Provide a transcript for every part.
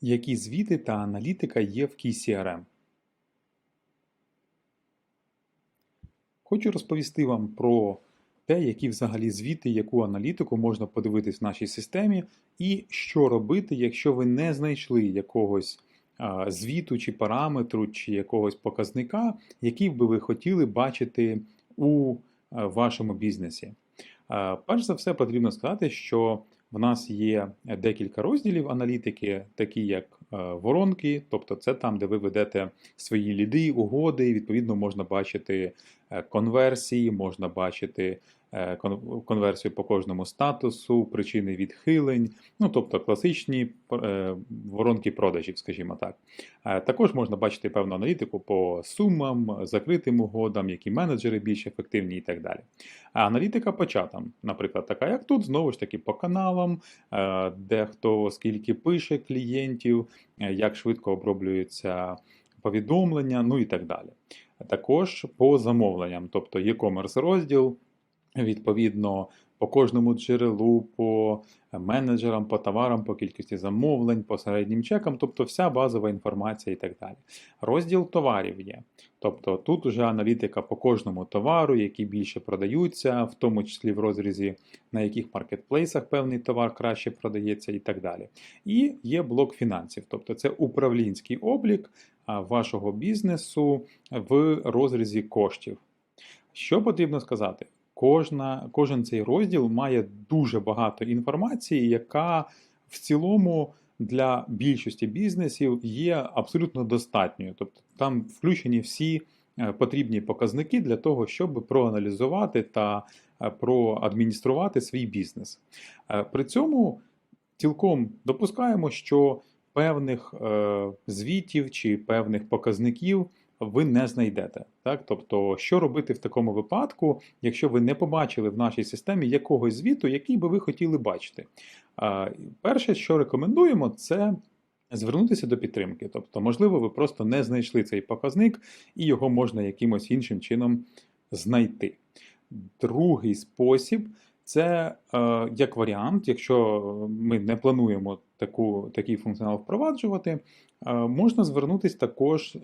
Які звіти та аналітика є в KeyCRM? Хочу розповісти вам про те, які взагалі звіти, яку аналітику можна подивитись в нашій системі, і що робити, якщо ви не знайшли якогось звіту чи параметру, чи якогось показника, який би ви хотіли бачити у а, вашому бізнесі. Перш за все, потрібно сказати, що в нас є декілька розділів аналітики, такі як е, воронки, тобто це там, де ви ведете свої ліди, угоди. Відповідно, можна бачити е, конверсії, можна бачити е, конверсію по кожному статусу, причини відхилень, ну тобто класичні е, воронки продажів, скажімо так. Е, Також можна бачити певну аналітику по сумам, закритим угодам, які менеджери більш ефективні і так далі. А аналітика по чатам, наприклад, така як тут, знову ж таки по каналам, е, де хто скільки пише клієнтів, е, як швидко оброблюються повідомлення, ну і так далі. Також по замовленням, тобто e-commerce розділ, відповідно, по кожному джерелу, по менеджерам, по товарам, по кількості замовлень, по середнім чекам, тобто вся базова інформація і так далі. Розділ товарів є. Тобто тут вже аналітика по кожному товару, які більше продаються, в тому числі в розрізі, на яких маркетплейсах певний товар краще продається і так далі. І є блок фінансів, тобто це управлінський облік вашого бізнесу в розрізі коштів. Що потрібно сказати? Кожна, кожен цей розділ має дуже багато інформації, яка в цілому для більшості бізнесів є абсолютно достатньою. Тобто там включені всі е, потрібні показники для того, щоб проаналізувати та е, проадмініструвати свій бізнес. Е, При цьому цілком допускаємо, що певних звітів чи певних показників ви не знайдете. Так? Тобто, що робити в такому випадку, якщо ви не побачили в нашій системі якогось звіту, який би ви хотіли бачити? Перше, що рекомендуємо, це звернутися до підтримки. Тобто, можливо, ви просто не знайшли цей показник, і його можна якимось іншим чином знайти. Другий спосіб це е, як варіант, якщо ми не плануємо таку, такий функціонал впроваджувати, е, можна звернутися також е,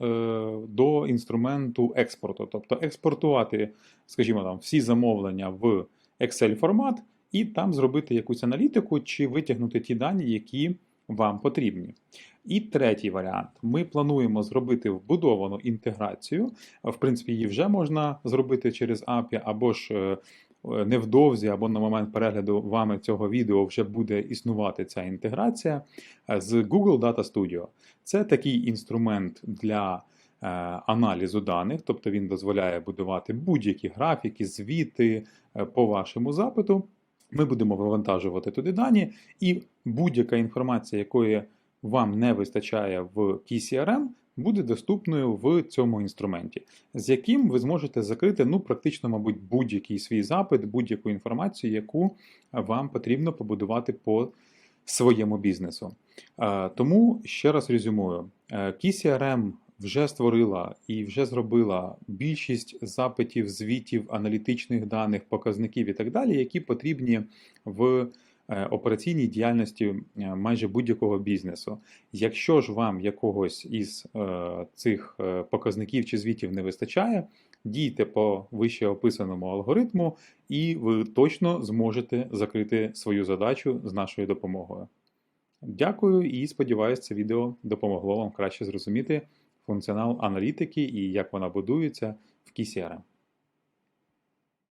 до інструменту експорту, тобто експортувати, скажімо там, всі замовлення в Excel формат і там зробити якусь аналітику чи витягнути ті дані, які вам потрібні. І третій варіант: ми плануємо зробити вбудовану інтеграцію. В принципі, її вже можна зробити через API, або ж е, невдовзі, або на момент перегляду вами цього відео вже буде існувати ця інтеграція е, з Google Data Studio. Це такий інструмент для е, аналізу даних, тобто він дозволяє будувати будь-які графіки, звіти е, по вашому запиту. Ми будемо вивантажувати туди дані, і будь-яка інформація, якої вам не вистачає в KeyCRM, буде доступною в цьому інструменті, з яким ви зможете закрити ну, практично, мабуть, будь-який свій запит, будь-яку інформацію, яку вам потрібно побудувати по своєму бізнесу. Тому ще раз резюмую: Е, KeyCRM вже створила і вже зробила більшість запитів, звітів, аналітичних даних, показників і так далі, які потрібні в операційній діяльності е, майже будь-якого бізнесу. Якщо ж вам якогось із е, цих е, показників чи звітів не вистачає, дійте по вище описаному алгоритму, і ви точно зможете закрити свою задачу з нашою допомогою. Дякую і сподіваюся, це відео допомогло вам краще зрозуміти функціонал аналітики і як вона будується в KeyCRM.